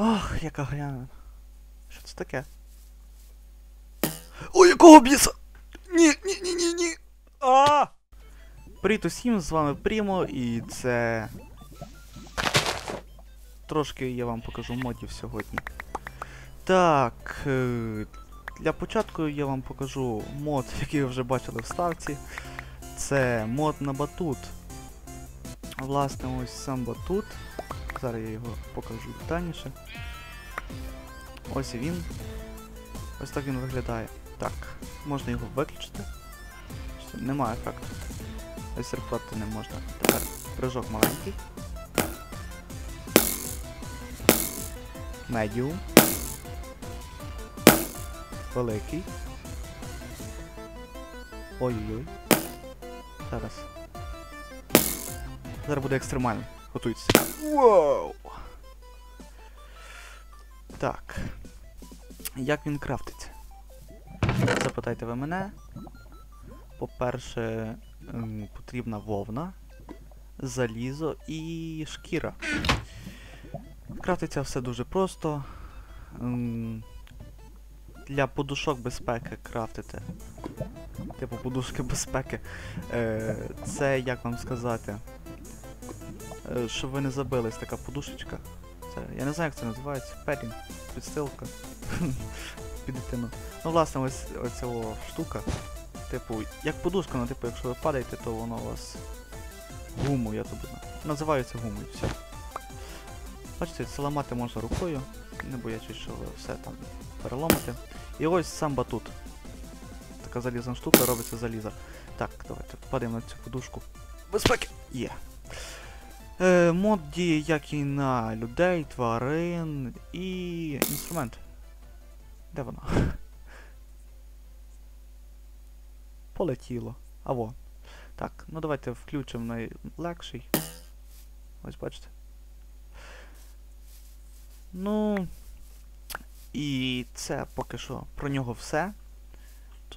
Ах, яка гряна. Що це таке? Ой, якого біса? Ні, ні, ні, ні, ні. А! Привіт усім, з вами Прімо, і це. Трошки я вам покажу модів сьогодні. Так. е, Для початку я вам покажу мод, який ви вже бачили в ставці. Це мод на батут. Власне, ось сам батут. Зараз я його покажу детальніше. Ось він. Ось так він виглядає. Так, можна його виключити. Немає ефекту. Ось репорти не можна. Тепер прыжок маленький. Медіум. Великий. Ой-ой-ой. Зараз. Зараз буде екстремально. Готуйтеся. Вау! Так. Як він крафтиться? Запитайте ви мене. По-перше, ем, потрібна вовна, залізо і шкіра. Крафтиться все дуже просто. Ем, Для подушок безпеки крафтите. Типу подушки безпеки. Е, Це як вам сказати. Е, Щоб ви не забились, така подушечка. Це, я не знаю, як це називається. Педінг, підстилка. Під дитину. Ну, власне, ось оця штука. Типу, як подушка, ну типу, якщо ви падаєте, то воно у вас гуму, я тобі знаю. Називається гумою, все. Бачите, це ламати можна рукою, не боячись, що ви все там переломите. І ось сам батут. Така залізна штука, робиться заліза. Так, давайте падаємо на цю подушку. Безпеки! Є. Е, мод діє як і на людей, тварин і інструмент. Де воно? Полетіло. А во. Так, ну давайте включимо найлегший. Ось бачите. Ну. І це поки що про нього все.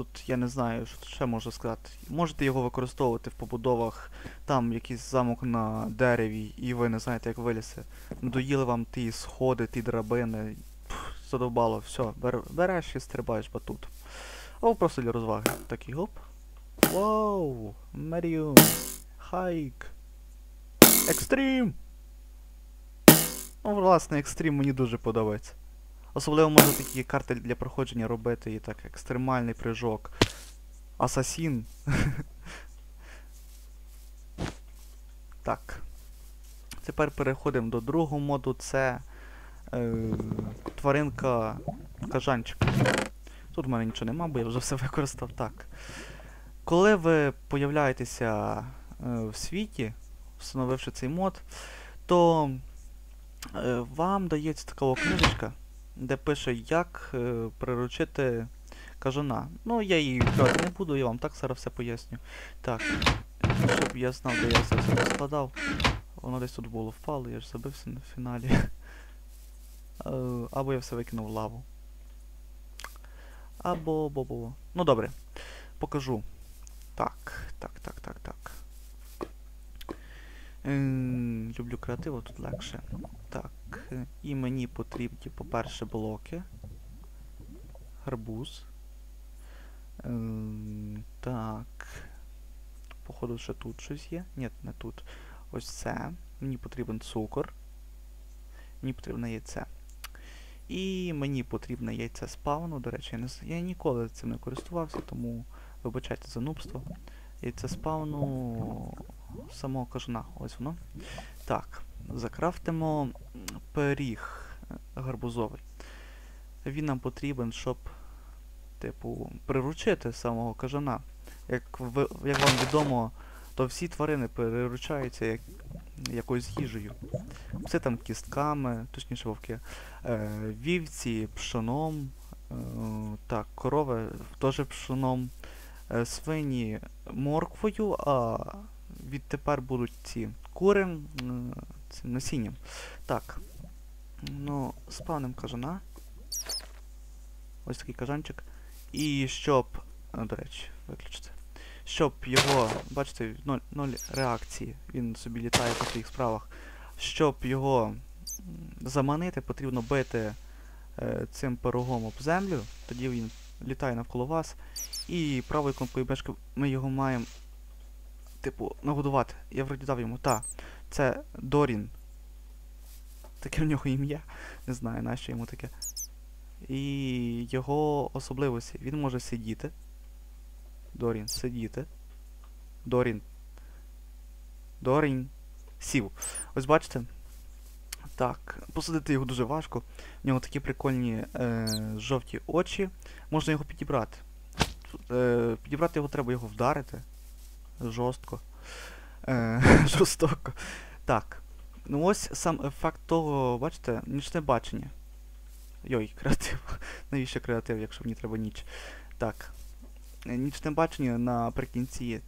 Тут я не знаю, що ще можу сказати. Можете його використовувати в побудовах, там якийсь замок на дереві, і ви не знаєте, як вилізти. Надоїли вам ті сходи, ті драбини. Пф, задовбало, все, бер, береш і стрибаєш батут. Або просто для розваги. Такий гоп. Вау! Меріум! Хайк! Екстрім! Ну, власне, екстрім мені дуже подобається. Особливо можна такі карти для проходження робити і так, екстремальний прыжок. Асасін. так. Тепер переходимо до другого моду, це е, тваринка кажанчик. Тут в мене нічого нема, бо я вже все використав так. Коли ви появляєтеся е, в світі, встановивши цей мод, то е, вам дається така книжечка, де пише, як е, приручити кажана. Ну, я її відкривати не буду, я вам так зараз все поясню. Так, щоб я знав, де я це все розкладав. Воно десь тут було впало, я ж забився на фіналі. Е, Або я все викинув в лаву. Або бо-бо. Ну добре. Покажу. Так, так, так, так, так. Ем, люблю креативу, тут легше. Так, і мені потрібні, по-перше, блоки. Гарбуз. Ем, так. Походу, ще тут щось є. Ні, не тут. Ось це. Мені потрібен цукор. Мені потрібне яйце. І мені потрібне яйце спавну. До речі, я, не, я ніколи цим не користувався, тому вибачайте за нубство. Яйце спавну самого кажана. Ось воно. Так, закрафтимо пиріг е, гарбузовий. Він нам потрібен, щоб, типу, приручити самого кажана. Як, ви, як вам відомо, то всі тварини приручаються як, якоюсь їжею. Все там кістками, точніше вовки, е, вівці, пшоном, е, так, корови теж пшоном, е, свині морквою, а відтепер будуть ці кури м, цим насінням. Так. Ну, спавним кажана. Ось такий кажанчик. І щоб. До речі, виключити. Щоб його. Бачите, ноль, ноль реакції. Він собі літає по своїх справах. Щоб його заманити, потрібно бити е, цим пирогом об землю, тоді він літає навколо вас. І правою кнопкою мишки ми його маємо, типу, нагодувати. Я вроді дав йому. Та, це Дорін. Таке в нього ім'я. Не знаю, нащо йому таке. І його особливості. Він може сидіти. Дорін, сидіти. Дорін. Дорін. Сів. Ось бачите? Так, посадити його дуже важко. В нього такі прикольні е, жовті очі. Можна його підібрати. Е, підібрати його треба його вдарити. Жорстко. Е, жорстоко. Так. Ну ось сам ефект того, бачите, нічне бачення. Йой, креатив. Навіщо креатив, якщо мені треба ніч? Так. Е, Нічне бачення наприкінці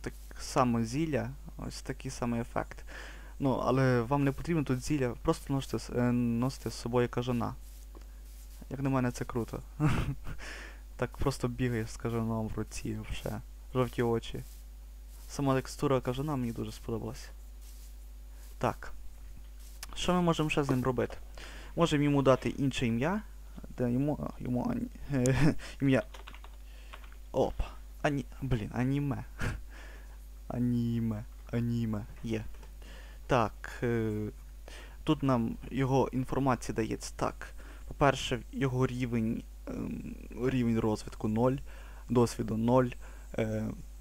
так само зілля. Ось такий самий ефект. Ну, але вам не потрібно тут зілля, просто носите, е, носите з собою кажана. Як на мене, це круто. так просто бігає з кажаном в руці, вже. Жовті очі. Сама текстура кажана мені дуже сподобалась. Так. Що ми можемо ще з ним робити? Можемо йому дати інше ім'я. Де йому. йому ім'я. Оп. Ані. Блін, аніме. Аніме. Аніме. Є. Так. Е, тут нам його інформація дається так. По-перше, його рівень, ем, рівень розвитку 0, досвіду 0.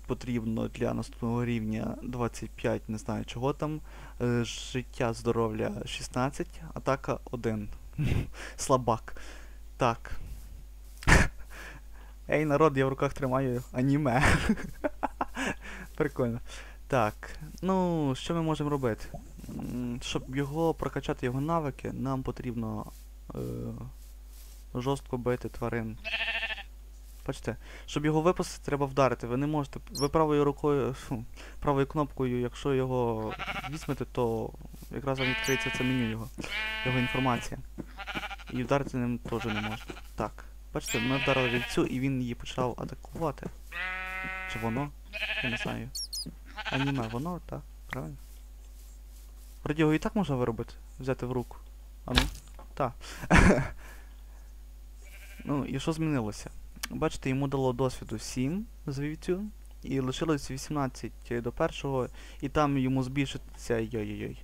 Потрібно для наступного рівня 25, не знаю чого там. Е, життя, здоров'я 16, атака 1. Слабак. Так. Ей, народ, я в руках тримаю аніме. Прикольно. Так, ну, що ми можемо робити? Щоб його прокачати його навики, нам потрібно е, жорстко бити тварин. Бачите, щоб його випустити, треба вдарити. Ви не можете. Ви правою рукою, фу, правою кнопкою, якщо його візьмете, то якраз вам відкриється це меню його, його інформація. І вдарити ним теж не можна. Так. Бачите, ми вдарили вівцю і він її почав атакувати. Чи воно? Я не знаю. Аніме, воно, так, правильно. Вроді його і так можна виробити, взяти в руку. А ну? Так. ну, і що змінилося? Бачите, йому дало досвіду 7 з вівцю, і лишилось 18 до першого, і там йому збільшиться. Йой-йой-йой.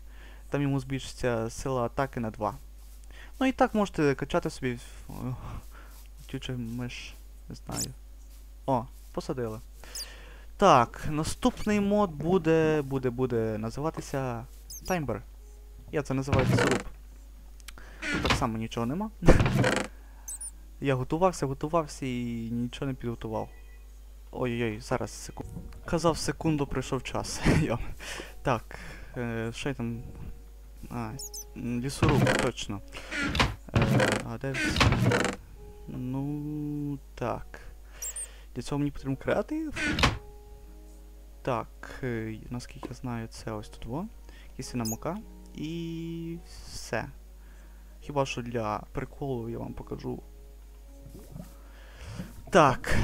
Там йому збільшиться сила атаки на 2. Ну і так можете качати собі. о, миш, не знаю. О, посадили. Так, наступний мод буде. буде, буде називатися Таймбер. Я це називаю лісоруб. Тут так само нічого нема. Я готувався, готувався і нічого не підготував. Ой-ой-ой, зараз секунду. Казав, секунду прийшов час. Так, е, що я там. А, лісоруб, точно. Е, а де. Ну. Так. Для цього мені потрібен креатив. Так, е, наскільки я знаю, це ось тут во. Кисіна мука. І все. Хіба що для приколу я вам покажу. Так.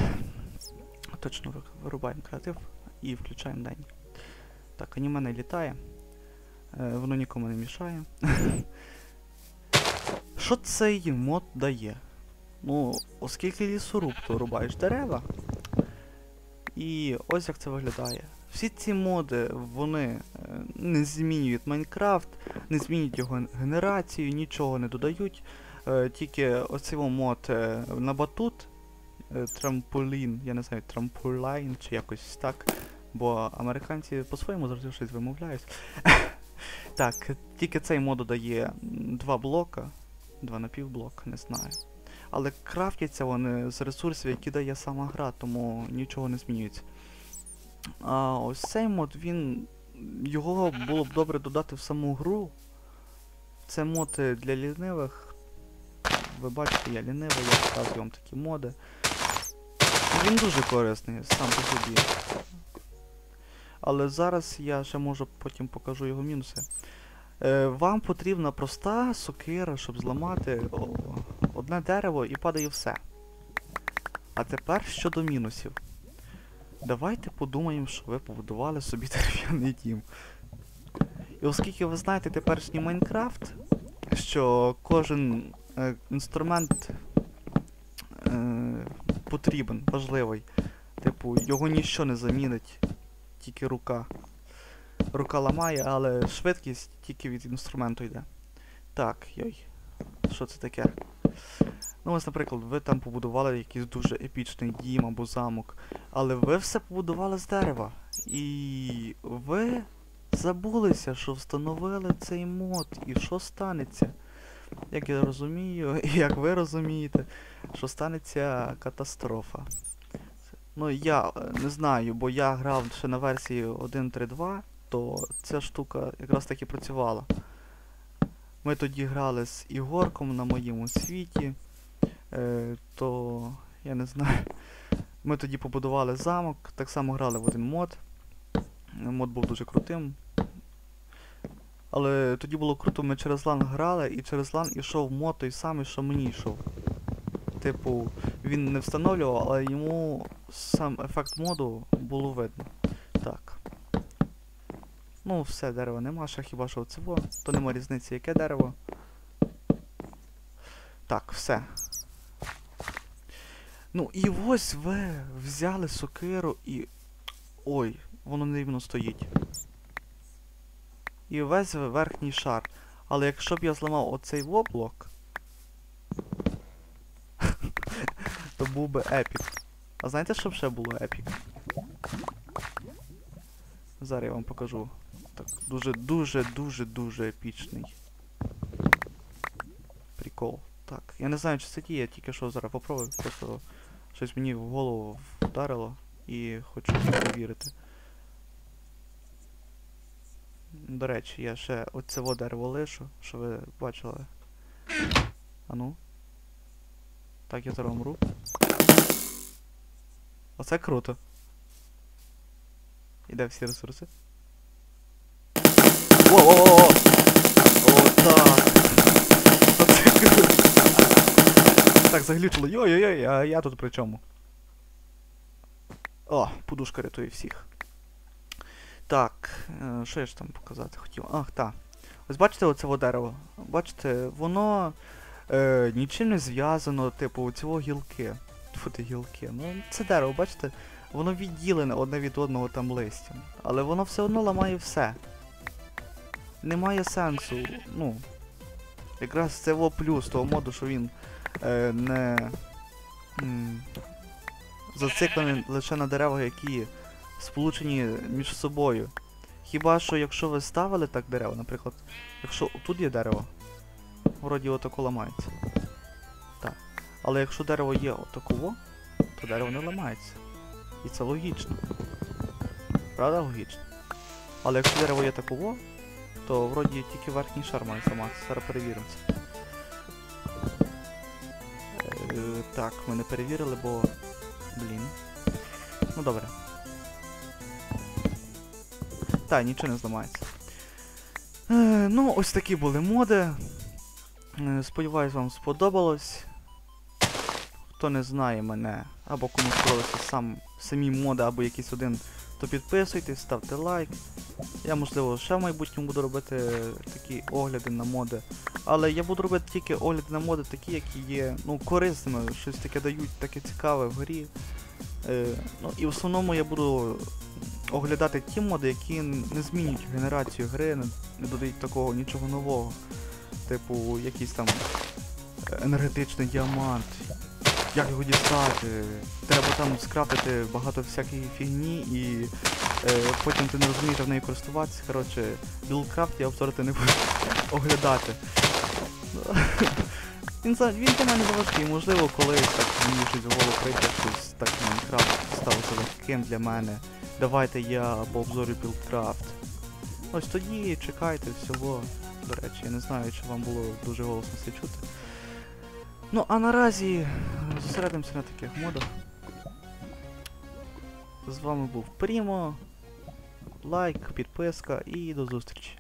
Точно вирубаємо креатив і включаємо день. Так, аніме не літає. Е, воно нікому не мішає. Що цей мод дає? Ну, оскільки лісоруб, то рубаєш дерева. І ось як це виглядає. Всі ці моди, вони е, не змінюють Майнкрафт, не змінюють його генерацію, нічого не додають. Е, тільки оцей мод на батут, трамполін, я не знаю, трамполайн чи якось так. Бо американці по-своєму завжди щось вимовляють. так, тільки цей мод додає м, два блока, два напівблока, не знаю. Але крафтяться вони з ресурсів, які дає сама гра, тому нічого не змінюється. А ось цей мод, він. Його було б добре додати в саму гру. Це мод е, для лінивих. Ви бачите, я лінивий, я показую вам такі моди. Він дуже корисний сам по собі. Але зараз я ще можу потім покажу його мінуси. Е, вам потрібна проста сокира, щоб зламати одне дерево і падає все. А тепер щодо мінусів. Давайте подумаємо, що ви побудували собі дерев'яний дім. І оскільки ви знаєте теперішній Майнкрафт, що кожен е, інструмент е, потрібен, важливий. Типу, його ніщо не замінить, тільки рука. Рука ламає, але швидкість тільки від інструменту йде. Так, йой. Що це таке? Ну, ось, наприклад, ви там побудували якийсь дуже епічний дім або замок, але ви все побудували з дерева. І ви забулися, що встановили цей мод, і що станеться. Як я розумію, і як ви розумієте, що станеться катастрофа. Ну, я е, не знаю, бо я грав ще на версії 1.3.2, то ця штука якраз таки працювала. Ми тоді грали з Ігорком на моєму світі, е, то я не знаю. Ми тоді побудували замок, так само грали в один мод. Мод був дуже крутим. Але тоді було круто, ми через лан грали, і через лан ішов мод той самий, що мені йшов. Типу, він не встановлював, але йому сам ефект моду було видно. Так. Ну, все, дерева нема, ще хіба що оцево, то нема різниці, яке дерево. Так, все. Ну і ось ви взяли сокиру і. Ой, воно нерівно стоїть. І весь верхній шар. Але якщо б я зламав оцей воблок, то був би епік. А знаєте, що б ще було епік? Зараз я вам покажу. Так, дуже, дуже, дуже, дуже епічний. Прикол. Так, я не знаю, чи це діє, тільки що зараз попробую. Просто щось мені в голову вдарило і хочу перевірити. До речі, я ще оце во дерево лишу, що ви бачили. А ну. Так, я зараз умру. Оце круто. Іде всі ресурси. Во-во-во! О, так! Оце круто! Так, заглючило. Йой-йой-йой, а я тут при чому? О, подушка рятує всіх. Так, е, що я ж там показати хотів? Ах, так. Ось бачите оце во дерево? Бачите, воно е, нічим не зв'язано, типу, цього гілки. Тьфу ти гілки. Ну, це дерево, бачите? Воно відділене одне від одного там листям. Але воно все одно ламає все. Немає сенсу. Ну. Якраз це во плюс того моду, що він е, не м, зациклений лише на деревах, які сполучені між собою. Хіба що якщо ви ставили так дерево, наприклад, якщо тут є дерево, вроді отако ламається. Так. Але якщо дерево є отаково, то дерево не ламається. І це логічно. Правда логічно? Але якщо дерево є таково, то вроді тільки верхній шар має зламатися. Зараз перевіримо це. Так, ми не перевірили, бо... Блін. Ну добре. Так, нічого не зламається. Е, ну, ось такі були моди. Е, сподіваюсь, вам сподобалось. Хто не знає мене, або кому сподобалися сам, самі моди, або якийсь один, то підписуйтесь, ставте лайк. Я, можливо, ще в майбутньому буду робити такі огляди на моди. Але я буду робити тільки огляди на моди такі, які є ну, корисними, щось таке дають, таке цікаве в грі. Е, ну, і в основному я буду оглядати ті моди, які не змінюють генерацію гри, не, додають такого нічого нового. Типу, якийсь там енергетичний діамант. Як його дістати? Треба там скрафтити багато всякої фігні і е, потім ти не розумієш, як нею користуватися. Коротше, білдкрафт я обзорити не буду оглядати. Він, він для мене заважкий, можливо, колись так мені щось в голову прийде, щось так Майнкрафт ставиться легким для мене. Давайте я пообзорю білдкрафт. Ось тоді чекайте всього. До речі, я не знаю, чи вам було дуже голосно це чути. Ну, а наразі е, зосередимося на таких модах. З вами був Прімо. Лайк, підписка і до зустрічі.